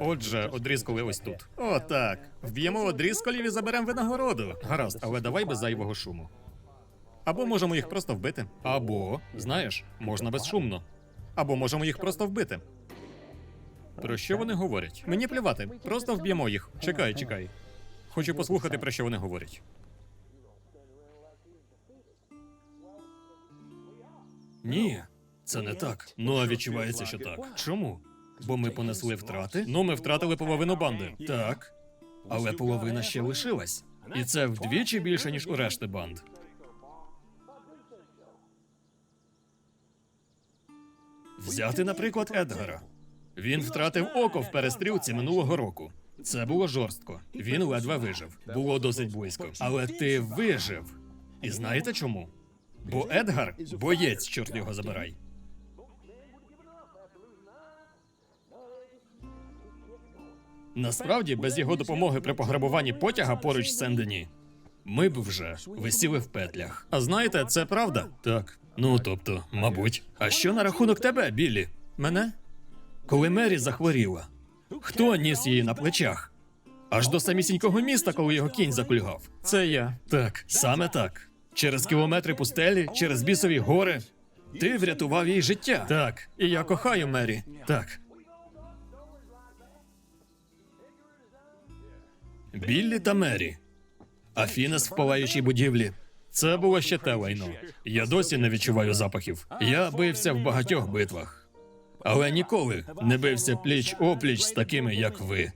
Отже, одрізколи ось тут. О, так. Вб'ємо одрізколів і заберемо винагороду. Гаразд, але давай без зайвого шуму. Або можемо їх просто вбити. Або, знаєш, можна безшумно. Або можемо їх просто вбити. Про що вони говорять? Мені плювати, просто вб'ємо їх. Чекай, чекай. Хочу послухати, про що вони говорять. Ні, це не так. Ну а відчувається, що так. Чому? Бо ми понесли втрати? Ну, ми втратили половину банди. Так. Але половина ще лишилась. І це вдвічі більше, ніж у решти банд. Взяти, наприклад, Едгара. Він втратив око в перестрілці минулого року. Це було жорстко. Він ледве вижив. Було досить близько. Але ти вижив. І знаєте чому? Бо Едгар боєць, чорт його забирай. Насправді, без його допомоги при пограбуванні потяга поруч Сен-Дені, ми б вже висіли в петлях. А знаєте, це правда? Так. Ну тобто, мабуть. А що на рахунок тебе, Біллі? Мене? Коли Мері захворіла, хто ніс її на плечах? Аж до самісінького міста, коли його кінь закульгав. Це я. Так, саме так. Через кілометри пустелі, через бісові гори. Ти врятував їй життя. Так, і я кохаю Мері. Так. Біллі та Мері. Афінес в палаючій будівлі. Це було ще те лайно. Я досі не відчуваю запахів. Я бився в багатьох битвах, але ніколи не бився пліч опліч з такими, як ви.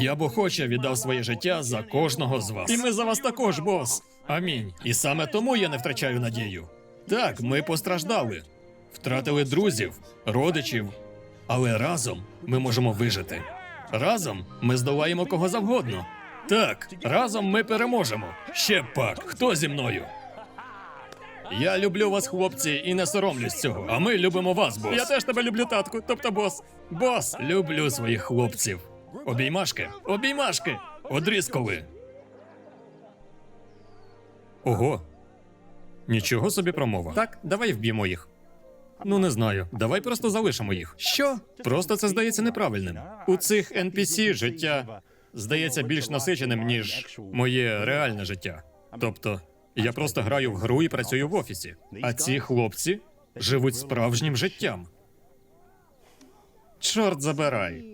Я б охоче віддав своє життя за кожного з вас. І ми за вас також, бос. Амінь. І саме тому я не втрачаю надію. Так, ми постраждали, втратили друзів, родичів, але разом ми можемо вижити. Разом ми здолаємо кого завгодно. Так, разом ми переможемо. Ще пак, хто зі мною? Я люблю вас, хлопці, і не соромлюсь цього. А ми любимо вас, бос. Я теж тебе люблю, татку. Тобто, бос. Бос, люблю своїх хлопців. Обіймашки, обіймашки, одрізкови. Ого. Нічого собі промова. Так, давай вб'ємо їх. Ну, не знаю. Давай просто залишимо їх. Що? Просто це здається неправильним. У цих NPC життя здається більш насиченим, ніж моє реальне життя. Тобто, я просто граю в гру і працюю в офісі. А ці хлопці живуть справжнім життям. Чорт забирай.